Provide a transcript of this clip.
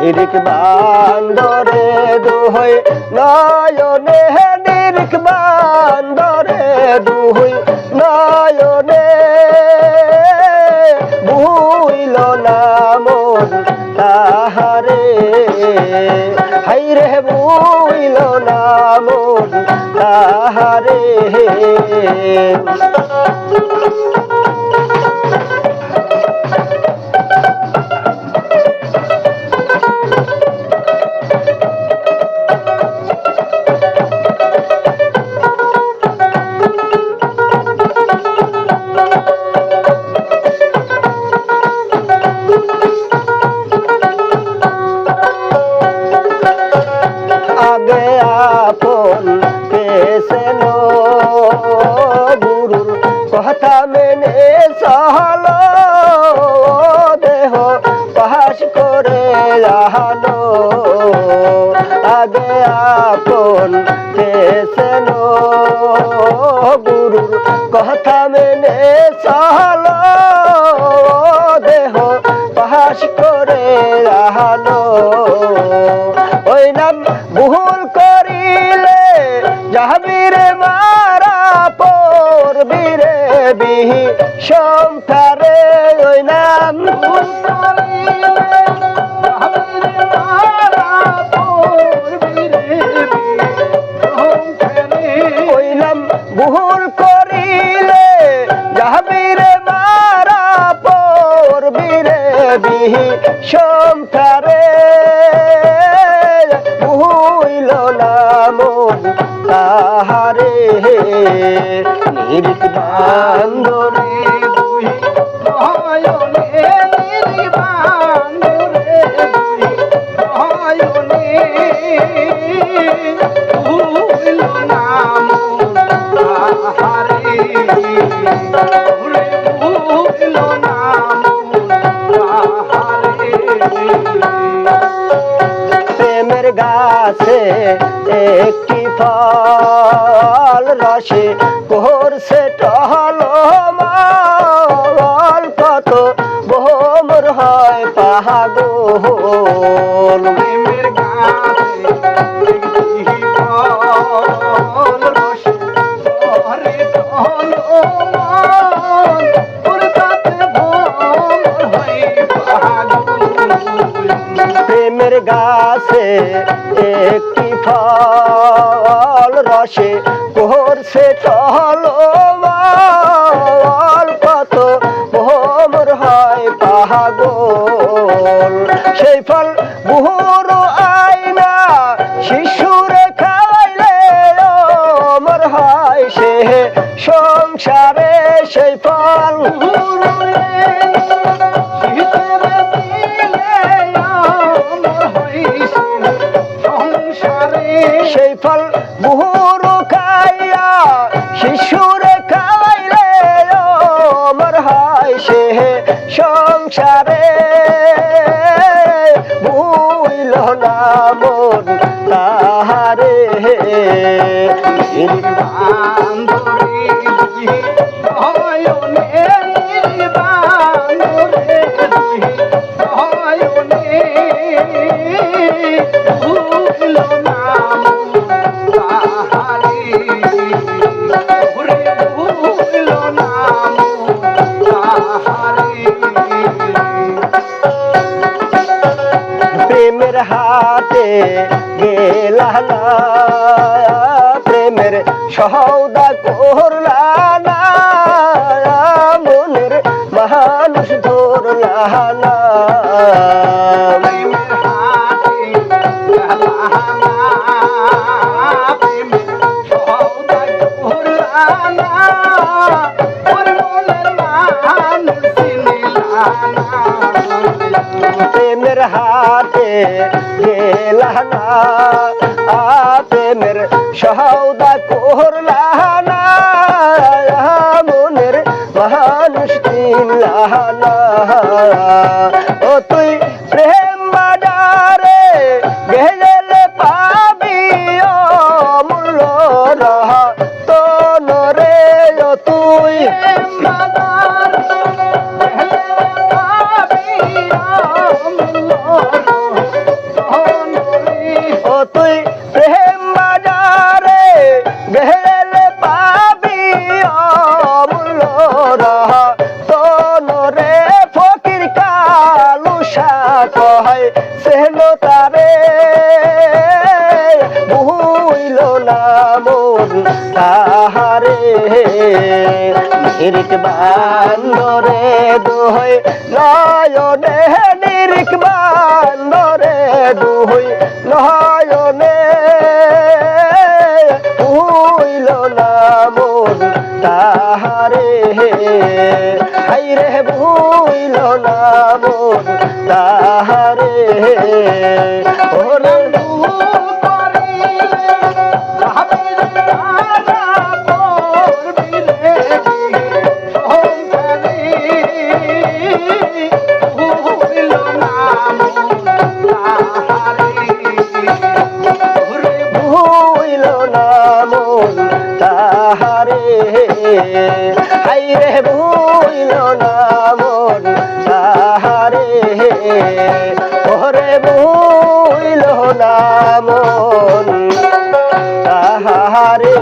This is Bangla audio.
নিরিক বান্দরে দুহই, নয়নে নিরিক বান্দরে দুহই, নয়নে বুইল না মন তাহারে। হাইরে বুইল না মন তাহারে। আগে আপন পেশেন গুরুর কথা মেনে সহল দেহ পাশ করে রাহানো আগে আপন পেশেন গুরুর কথা মেনে সহল বিহি সংসারে ওই নাম ওই নাম ভুল করিলে যাহাবিরে মারা পড়বিরে বিহি সংসারে। ভুইল না মন তাহারে। নিরিক বান্দরে দুই নয়নে নিরিক বান্দরে দুই নয়নে ভুইল না তাহারে ভুইল না তাহারে প্রেমের গাছে একটি ফল রসে করছে টহল মাল কত ভোমর হয় পাহাগোল প্রেমের গাছে একটি ফল রসে করে সে চলো বাল কত ভোমর হয় পাহাগোল সেই ফল বুহর আয়না শিশুরে সে সংসারে? বুইল না মন তাহারে। হাতে গেলা প্রেমের সহদা করলা না মনের মানুষ ধরলা না প্রেমের হাতে গেলা না প্রেমের সহদা করলানা মনের মানুষ চিনিলা না প্রেমের পাই সেন তারে। ভুইল না মন তাহারে। নিরিক বান্দরে দোহই, নয়নে নিরিক বান্দরে দুহই, নয়নে ভুইল না মন তাহারে। হাইরে ভুইল না মন তাহারে ওরে হাইরে ভুইল না মন সাহারে ওরে ভুইল না মন তাহারে।